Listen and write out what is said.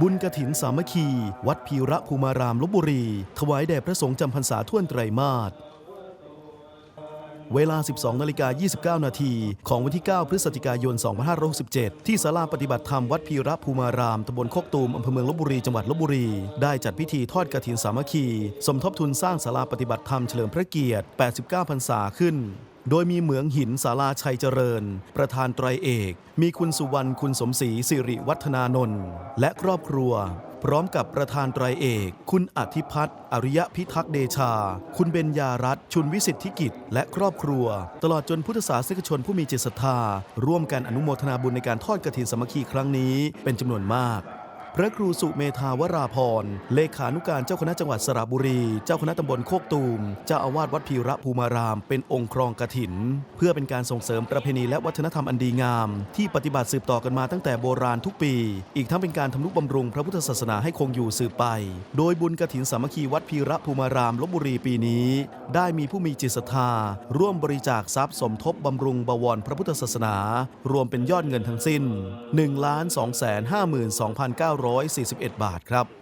บุญกระถินสามัคคี วัดพีระภูมารามลบบุรี ถวายแด่พระสงฆ์จำพรรษาท่วนไตรมาสเวลา 12นาฬิกา29 นาที ของวันที่ 9 พฤศจิกายน 2567 ที่ศาลาปฏิบัติธรรมวัดพีระภูมาราม ตำบลโคกตูม อำเภอเมืองลบบุรี จังหวัดลบบุรี ได้จัดพิธีทอดกฐินสามัคคี สมทบทุนสร้างศาลาปฏิบัติธรรมเฉลิมพระเกียรติ 89 พรรษาขึ้นโดยมีเหมืองหินศาลาชัยเจริญ ประธานไตรเอก มีคุณสุวรรณคุณสมศรีสิริวัฒนานนท์และครอบครัว พร้อมกับประธานไตรเอก คุณอธิพัฒน์อริยพิทักษ์เดชา คุณเบญญารัตน์ชุนวิสิทธิกิจ และครอบครัว ตลอดจนพุทธศาสนิกชนผู้มีจิตศรัทธา ร่วมกันอนุโมทนาบุญในการทอดกฐินสมัคคีครั้งนี้เป็นจำนวนมาก พระครูสุเมธาวราพร เลขานุการเจ้าคณะจังหวัดสระบุรี เจ้าคณะตำบลโคกตูม เจ้าอาวาสวัดพีระภูมาราม เป็นองค์ครองกฐิน เพื่อเป็นการส่งเสริมประเพณีและวัฒนธรรมอันดีงาม ที่ปฏิบัติสืบต่อกันมาตั้งแต่โบราณทุกปี อีกทั้งเป็นการทำนุบำรุงพระพุทธศาสนาให้คงอยู่สืบไป โดยบุญกฐินสามัคคีวัดพีระภูมารามลบบุรีปีนี้ ได้มีผู้มีจิตศรัทธา ร่วมบริจาคทรัพย์สมทบบำรุงบวรพระพุทธศาสนา รวมเป็นยอดเงินทั้งสิ้น1 2 5 2 9 941 บาทครับ